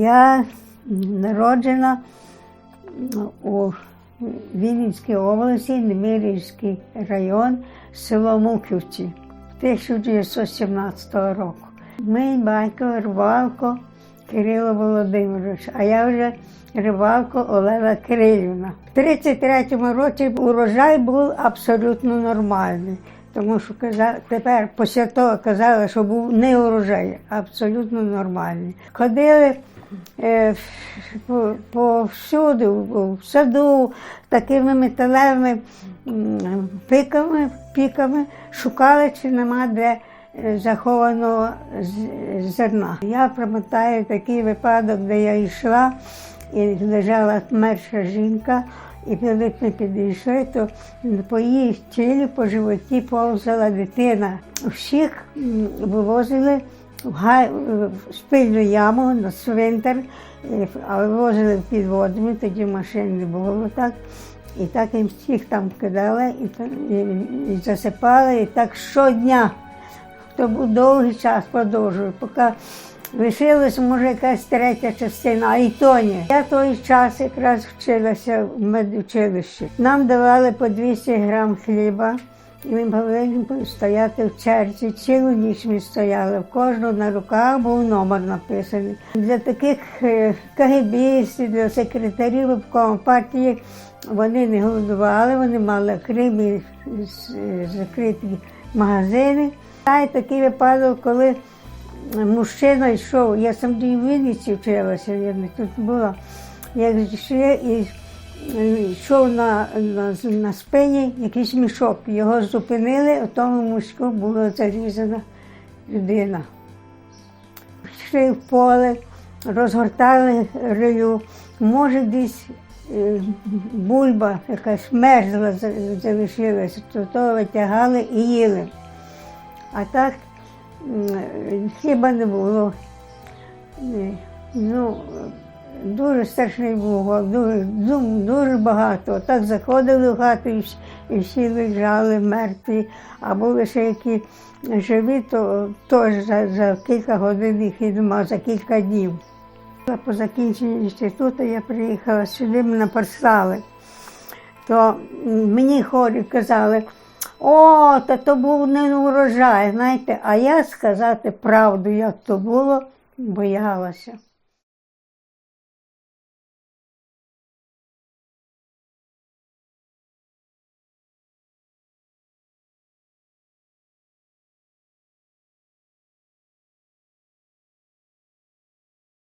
Я народжена у Вінницькій області, Немирівський район, село Муківці 1917 року. Мій батько рибалко Кирило Володимирович, а я вже рибалко Олена Кирилівна. В 33-му році урожай був абсолютно нормальний. Тому що каза- тепер після того казали, що був не урожай, абсолютно нормальний. Ходили е, по, повсюди, в в саду, такими металевими пиками, піками, шукали, чи нема де е, захованого зерна. Я пам'ятаю такий випадок, де я йшла і лежала мерша жінка, і коли ми підійшли, то по її тілі, по животі повзала дитина. Всіх вивозили в гай- в спільну яму на цвинтар, е, а вивозили підводами, тоді машин не було так. І так їм всіх там кидали і, і, і засипали, і так щодня. То був довгий час продовжував, поки лишилась, може, якась третя частина, а і то ні. Я той час якраз вчилася в медучилищі. Нам давали по 200 грам хліба, і ми повинні стояти в черзі. Цілу ніч ми стояли. В кожного на руках був номер написаний. Для таких е, для секретарів партії вони не голодували, вони мали окремі закриті магазини. Та й такий випадок, коли мужчина йшов, я сам до Вінниці вчилася, я тут була. Як йшли і йшов на, на, на спині якийсь мішок. Його зупинили, у тому мішку була зарізана людина. Йшли в поле, розгортали рию, може десь е, бульба якась мерзла залишилася, то того витягали і їли. А так хліба не було. Ну, дуже страшний був дуже, дуже, дуже багато. Так заходили в хату і, і всі лежали мертві, а були ще які живі, то теж за, за кілька годин їх і нема, за кілька днів. По закінченні інституту я приїхала сюди, мене послали. То мені хорі казали, о, та то був не урожай, знаєте, а я сказати правду, як то було, боялася.